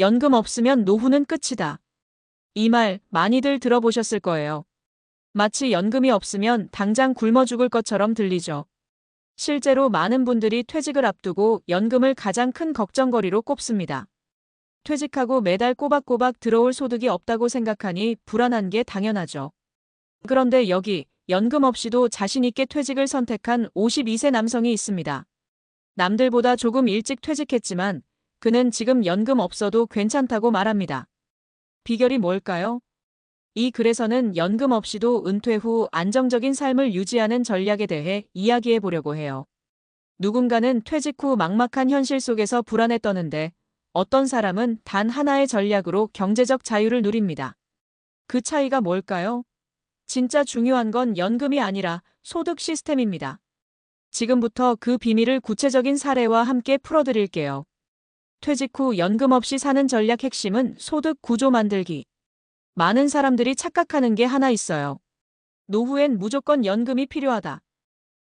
연금 없으면 노후는 끝이다. 이 말 많이들 들어보셨을 거예요. 마치 연금이 없으면 당장 굶어 죽을 것처럼 들리죠. 실제로 많은 분들이 퇴직을 앞두고 연금을 가장 큰 걱정거리로 꼽습니다. 퇴직하고 매달 꼬박꼬박 들어올 소득이 없다고 생각하니 불안한 게 당연하죠. 그런데 여기 연금 없이도 자신있게 퇴직을 선택한 52세 남성이 있습니다. 남들보다 조금 일찍 퇴직했지만 그는 지금 연금 없어도 괜찮다고 말합니다. 비결이 뭘까요? 이 글에서는 연금 없이도 은퇴 후 안정적인 삶을 유지하는 전략에 대해 이야기해 보려고 해요. 누군가는 퇴직 후 막막한 현실 속에서 불안에 떠는데 어떤 사람은 단 하나의 전략으로 경제적 자유를 누립니다. 그 차이가 뭘까요? 진짜 중요한 건 연금이 아니라 소득 시스템입니다. 지금부터 그 비밀을 구체적인 사례와 함께 풀어드릴게요. 퇴직 후 연금 없이 사는 전략 핵심은 소득 구조 만들기. 많은 사람들이 착각하는 게 하나 있어요. 노후엔 무조건 연금이 필요하다.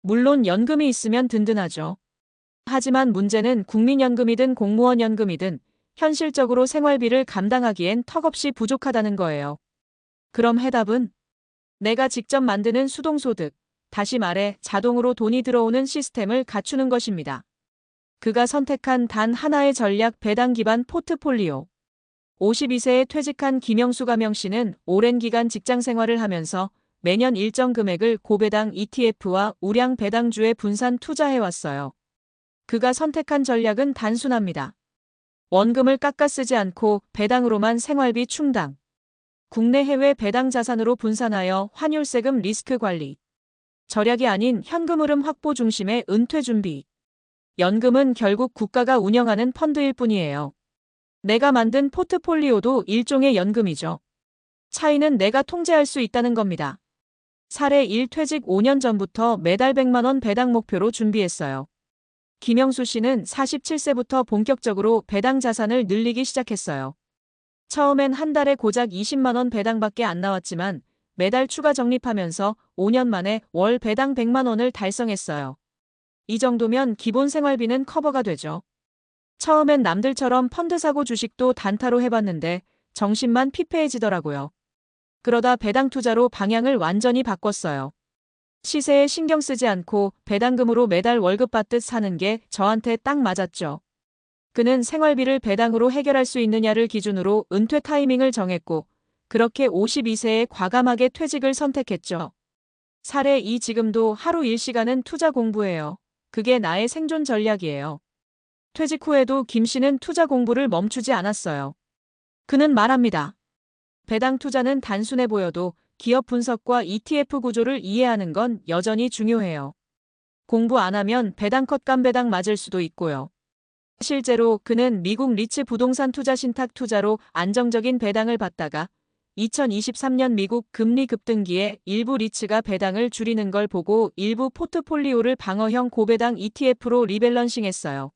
물론 연금이 있으면 든든하죠. 하지만 문제는 국민연금이든 공무원연금이든 현실적으로 생활비를 감당하기엔 턱없이 부족하다는 거예요. 그럼 해답은 내가 직접 만드는 수동소득, 다시 말해 자동으로 돈이 들어오는 시스템을 갖추는 것입니다. 그가 선택한 단 하나의 전략 배당 기반 포트폴리오. 52세에 퇴직한 김영수 가명 씨는 오랜 기간 직장 생활을 하면서 매년 일정 금액을 고배당 ETF와 우량 배당주에 분산 투자해왔어요. 그가 선택한 전략은 단순합니다. 원금을 깎아 쓰지 않고 배당으로만 생활비 충당. 국내 해외 배당 자산으로 분산하여 환율세금 리스크 관리. 절약이 아닌 현금 흐름 확보 중심의 은퇴 준비. 연금은 결국 국가가 운영하는 펀드일 뿐이에요. 내가 만든 포트폴리오도 일종의 연금이죠. 차이는 내가 통제할 수 있다는 겁니다. 사례 1 퇴직 5년 전부터 매달 100만원 배당 목표로 준비했어요. 김영수 씨는 47세부터 본격적으로 배당 자산을 늘리기 시작했어요. 처음엔 한 달에 고작 20만원 배당밖에 안 나왔지만 매달 추가 적립하면서 5년 만에 월 배당 100만원을 달성했어요. 이 정도면 기본 생활비는 커버가 되죠. 처음엔 남들처럼 펀드 사고 주식도 단타로 해봤는데 정신만 피폐해지더라고요. 그러다 배당 투자로 방향을 완전히 바꿨어요. 시세에 신경 쓰지 않고 배당금으로 매달 월급 받듯 사는 게 저한테 딱 맞았죠. 그는 생활비를 배당으로 해결할 수 있느냐를 기준으로 은퇴 타이밍을 정했고 그렇게 52세에 과감하게 퇴직을 선택했죠. 사례 2 지금도 하루 1시간은 투자 공부예요. 그게 나의 생존 전략이에요. 퇴직 후에도 김 씨는 투자 공부를 멈추지 않았어요. 그는 말합니다. 배당 투자는 단순해 보여도 기업 분석과 ETF 구조를 이해하는 건 여전히 중요해요. 공부 안 하면 배당 컷감 배당 맞을 수도 있고요. 실제로 그는 미국 리츠 부동산 투자 신탁 투자로 안정적인 배당을 받다가 2023년 미국 금리 급등기에 일부 리츠가 배당을 줄이는 걸 보고 일부 포트폴리오를 방어형 고배당 ETF로 리밸런싱했어요.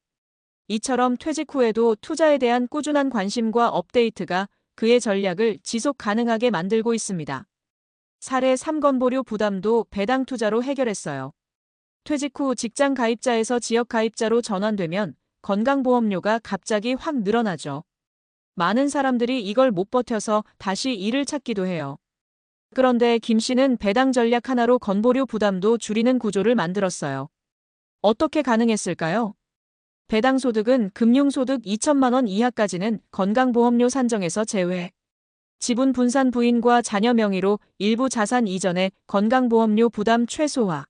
이처럼 퇴직 후에도 투자에 대한 꾸준한 관심과 업데이트가 그의 전략을 지속 가능하게 만들고 있습니다. 사례 3건 보료 부담도 배당 투자로 해결했어요. 퇴직 후 직장 가입자에서 지역 가입자로 전환되면 건강보험료가 갑자기 확 늘어나죠. 많은 사람들이 이걸 못 버텨서 다시 일을 찾기도 해요. 그런데 김 씨는 배당 전략 하나로 건보료 부담도 줄이는 구조를 만들었어요. 어떻게 가능했을까요? 배당 소득은 금융소득 2천만 원 이하까지는 건강보험료 산정에서 제외. 지분 분산 부인과 자녀 명의로 일부 자산 이전에 건강보험료 부담 최소화.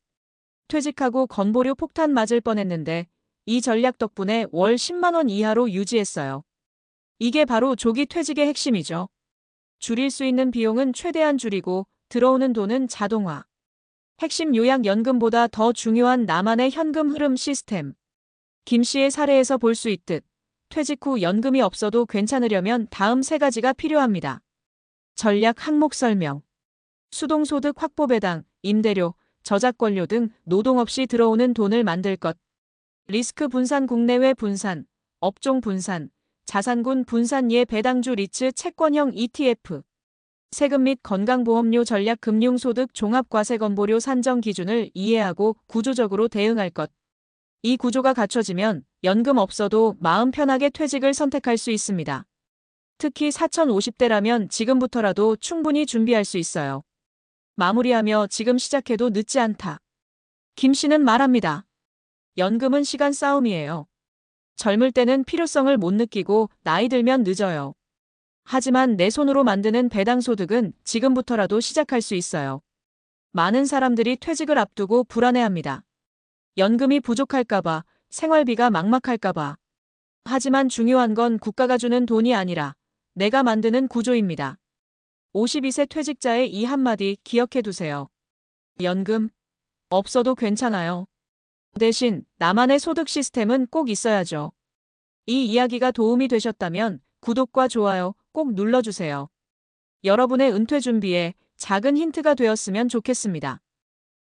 퇴직하고 건보료 폭탄 맞을 뻔했는데 이 전략 덕분에 월 10만 원 이하로 유지했어요. 이게 바로 조기 퇴직의 핵심이죠. 줄일 수 있는 비용은 최대한 줄이고 들어오는 돈은 자동화. 핵심 요약연금보다 더 중요한 나만의 현금 흐름 시스템. 김 씨의 사례에서 볼 수 있듯 퇴직 후 연금이 없어도 괜찮으려면 다음 세 가지가 필요합니다. 전략 항목 설명. 수동소득 확보 배당, 임대료, 저작권료 등 노동 없이 들어오는 돈을 만들 것. 리스크 분산 국내외 분산, 업종 분산, 자산군 분산 예 배당주 리츠 채권형 ETF. 세금 및 건강보험료 전략 금융소득 종합과세건보료 산정 기준을 이해하고 구조적으로 대응할 것. 이 구조가 갖춰지면 연금 없어도 마음 편하게 퇴직을 선택할 수 있습니다. 특히 4050대라면 지금부터라도 충분히 준비할 수 있어요. 마무리하며 지금 시작해도 늦지 않다. 김 씨는 말합니다. 연금은 시간 싸움이에요. 젊을 때는 필요성을 못 느끼고 나이 들면 늦어요. 하지만 내 손으로 만드는 배당 소득은 지금부터라도 시작할 수 있어요. 많은 사람들이 퇴직을 앞두고 불안해합니다. 연금이 부족할까봐, 생활비가 막막할까봐. 하지만 중요한 건 국가가 주는 돈이 아니라 내가 만드는 구조입니다. 52세 퇴직자의 이 한마디 기억해 두세요. 연금 없어도 괜찮아요. 대신 나만의 소득 시스템은 꼭 있어야죠. 이 이야기가 도움이 되셨다면 구독과 좋아요 꼭 눌러주세요. 여러분의 은퇴 준비에 작은 힌트가 되었으면 좋겠습니다.